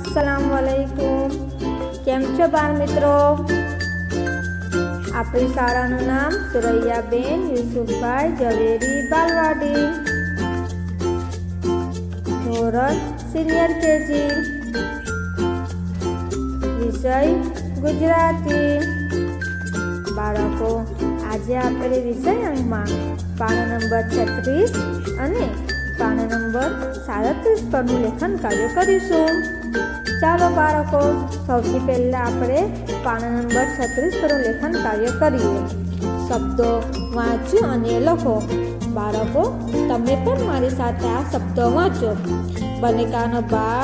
અસલામ વાલેકુમ કેમ છો બાળ મિત્રો આપણી શાળાનું નામ સુરૈયાબેન યુસુફભાઈ ઝવેરી બાલવાડી. ધોરણ સિનિયર કેજી. વિષય ગુજરાતી. બાળકો, આજે આપણે વિષય અંકમાં પાના નંબર છત્રીસ અને પાના નંબર સાડત્રીસ પરનું લેખન કાર્ય કરીશું. ચાલો બાળકો, સૌથી પહેલાં આપણે પાના નંબર છત્રીસ પરનું લેખન કાર્ય કરીએ. શબ્દો વાંચો અને લખો. બાળકો, તમે પણ મારી સાથે આ શબ્દો વાંચો. બને કાનો બા,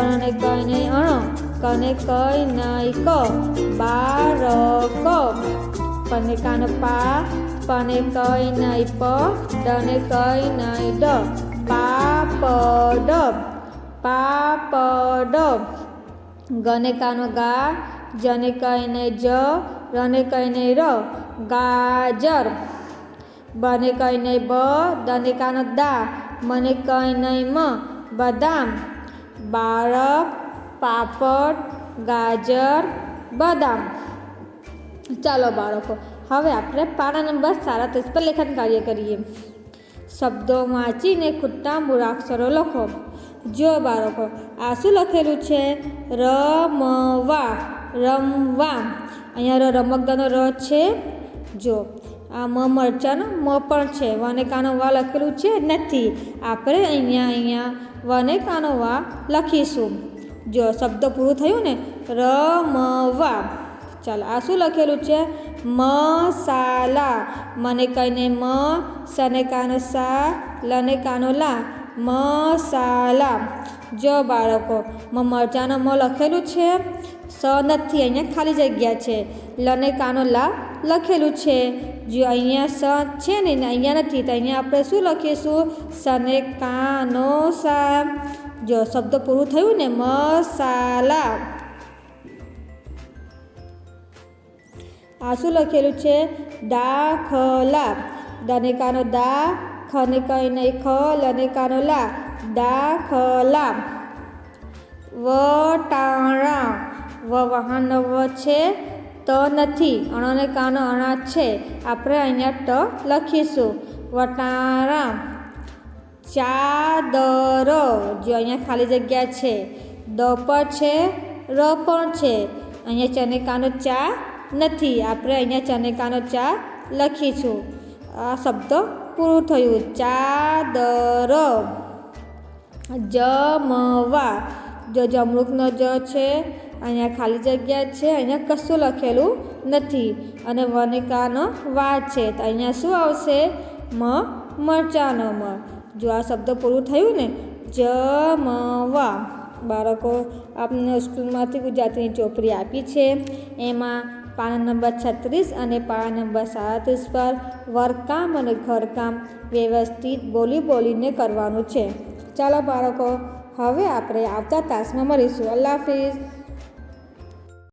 અણને કઈ નહીં અણ, કને કઈ નહીં ક બાર ક પને કાનો પા પને કઈ નહીં પ, ડને કઈ નહીં ડ. પાપ પાપડ પાપ ડ ગને કાનો ગા, જને કહીને જ, રને કહીને ર, ગાજર. બને કહીને બ, દને કાનો દા, મને કહીને મ, બદામ. બાળક, પાપડ, ગાજર, બદામ. ચાલો બાળકો, હવે આપણે પાના નંબર સાડત્રીસ પર લેખન કાર્ય કરીએ. શબ્દો વાંચીને ખૂટતા મૂળાક્ષરો લખો. જો બાળકો આ શું લખેલું છે, રમવા રમવા. અહીંયા રમકડાનો ર છે. જો આ મ મરચાનો મ પણ છે. વને કાનો વા લખેલું છે નથી. આપણે અહીંયા અહીંયા વને કાનો વા લખીશું. જો શબ્દ પૂરું થયું ને, રમવા. ચાલો, આ શું લખેલું છે? મસાલા મને કહીને મ, સને કાનો સા, લને કાનો લા. મસાલા જો બાળકો, મ મરચાનો મ લખેલું છે? સ નથી, અહીંયા ખાલી જગ્યા છે. લને કાનો લા લખેલું છે. જો અહીંયા સ છે ને અહીંયા નથી, તો અહીંયા આપણે શું લખીશું? સને કાનો સા. જો શબ્દ પૂરું થયું ને મસાલા આ શું લખેલું છે, દાખલા. દને કાનો દા ખને કઈ નહીં ખ લને કાનો લા. દાખલા. વટાણા. વ વાહન વ છે, ત નથી. અણને કાનો અણા છે. આપણે અહીંયા ટ લખીશું. વટાણા. ચાદર. જો અહીંયા ખાલી જગ્યા છે. દ પણ છે, ર પણ છે. અહીંયા ચનેકાનો ચા નથી. આપણે અહીંયા ચનેકાનો ચા લખીશું. આ શબ્દ પૂરું થયું. ચાદર જમવા. જો જમરૂકનો જ છે, અહીંયા ખાલી જગ્યા છે, અહીંયા કશું લખેલું નથી. અને વનિકાનો વા છે. તો અહીંયા શું આવશે? મ, મરચાનો મ. જો આ શબ્દ પૂરું થયું ને, જમવા. બાળકો, આપને સ્કૂલમાંથી ગુજરાતીની ચોપડી આપી છે. એમાં પાના નંબર છત્રીસ અને પાના નંબર સાડત્રીસ પર વર્કકામ અને ઘરકામ વ્યવસ્થિત બોલી બોલીને કરવાનું છે. ચાલો બાળકો, હવે આપણે આવતા તાસમાં મળીશું. અલ્લાહ હાફિઝ.